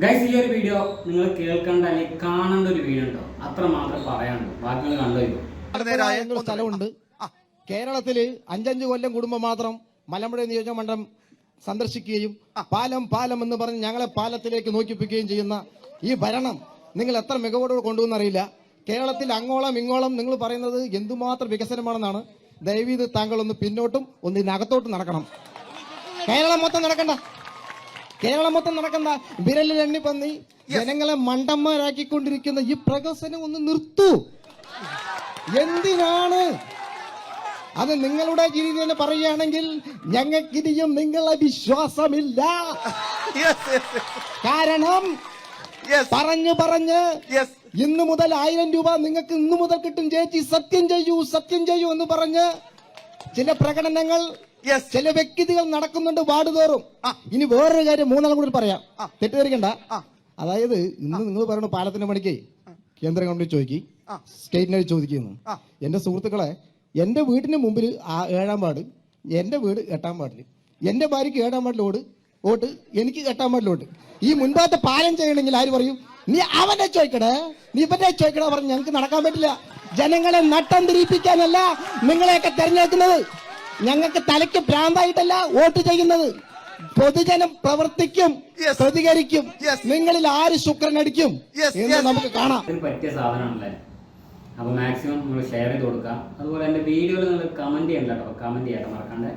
Guys ഈ ഒരു video നിങ്ങൾ കേൾക്കേണ്ട അല്ലെങ്കിൽ കാണേണ്ട ഒരു വീഡിയോ ഉണ്ടോ? അത്ര മാത്രം പറയാനുള്ളൂ. ബാക്കി നിങ്ങൾ എന്നൊരു സ്ഥലമുണ്ട്. കേരളത്തിൽ അഞ്ചഞ്ച് കൊല്ലം കുടുംബം മാത്രം മലമ്പുഴ നിയോജക മണ്ഡലം സന്ദർശിക്കുകയും പാലം പാലം എന്ന് പറഞ്ഞ് ഞങ്ങളെ പാലത്തിലേക്ക് നോക്കിപ്പിക്കുകയും ചെയ്യുന്ന ഈ ഭരണം നിങ്ങൾ എത്ര മികവോട് കൊണ്ടുവന്നറിയില്ല കേരളത്തിൽ അങ്ങോളം ഇങ്ങോളം നിങ്ങൾ പറയുന്നത് എന്തുമാത്രം വികസനമാണെന്നാണ്. ദയവീത് താങ്കൾ ഒന്ന് പിന്നോട്ടും ഒന്ന് ഇതിനകത്തോട്ടും നടക്കണം. കേരളം മൊത്തം നടക്കണ്ട. കേരളം മൊത്തം നടക്കുന്ന വിരലിൽ എണ്ണി പന്നി ജനങ്ങളെ മണ്ടന്മാരാക്കിക്കൊണ്ടിരിക്കുന്ന ഈ പ്രകസനം ഒന്ന് നിർത്തൂ. എന്തിനാണ്? അത് നിങ്ങളുടെ രീതി തന്നെ പറയുകയാണെങ്കിൽ ഞങ്ങൾക്കിനിയും നിങ്ങളെ വിശ്വാസമില്ല. കാരണം പറഞ്ഞു പറഞ്ഞ് ഇന്ന് മുതൽ ആയിരം രൂപ നിങ്ങൾക്ക് ഇന്നു മുതൽ കിട്ടും. ചേച്ചി സത്യം ചെയ്യൂ സത്യം ചെയ്യൂ എന്ന് പറഞ്ഞ് ചില പ്രകടനങ്ങൾ ചില വ്യക്തികൾ നടക്കുന്നുണ്ട് വാർഡ് തോറും ഇനി വേറൊരു കാര്യം മൂന്നാളും കൂടി പറയാം. തെറ്റിദ്ധരിക്കണ്ട. അതായത് ഇന്ന് നിങ്ങൾ പറയുന്ന പാലത്തിന്റെ പണിക്ക് കേന്ദ്ര ഗവൺമെന്റ് ചോദിക്കി. സ്റ്റേറ്റിനായി ചോദിക്കുന്നു. എന്റെ സുഹൃത്തുക്കളെ എന്റെ വീടിന് മുമ്പിൽ ഏഴാം വാർഡ് എന്റെ വീട് എട്ടാം വാർഡിൽ. എന്റെ ഭാര്യയ്ക്ക് ഏഴാം വാർഡിൽ ഓട് വോട്ട് എനിക്ക് എട്ടാം വാർഡിൽ വോട്ട്. ഈ മുൻപാത്തെ പാലം ചെയ്യണമെങ്കിൽ ആര് പറയും? നീ അവനെ ചോദിക്കടേ. നീ ഇവനെ ചോദിക്കട പറഞ്ഞ് ഞങ്ങൾക്ക് നടക്കാൻ പറ്റില്ല. ജനങ്ങളെ നട്ടം തിരിപ്പിക്കാനല്ല നിങ്ങളെയൊക്കെ തെരഞ്ഞെടുക്കുന്നത്. ഞങ്ങൾക്ക് തലയ്ക്ക് ഭ്രാന്തായിട്ടല്ല വോട്ട് ചെയ്യുന്നത്. പൊതുജനം പ്രവർത്തിക്കും. പ്രതികരിക്കും നിങ്ങളിൽ ആര് ശുക്രനടിക്കും അടിക്കും എന്ന് നമുക്ക് കാണാം. പറ്റിയ സാധനമാണല്ലേ? അപ്പോൾ മാക്സിമം നിങ്ങൾ ഷെയർ ചെയ്ത് കൊടുക്കുക അതുപോലെ എന്റെ വീഡിയോയിൽ നിങ്ങൾ കമന്റ് ചെയ്യണ്ട കേട്ടോ കമന്റ് ചെയ്യാട്ടോ മറക്കാണ്ട്.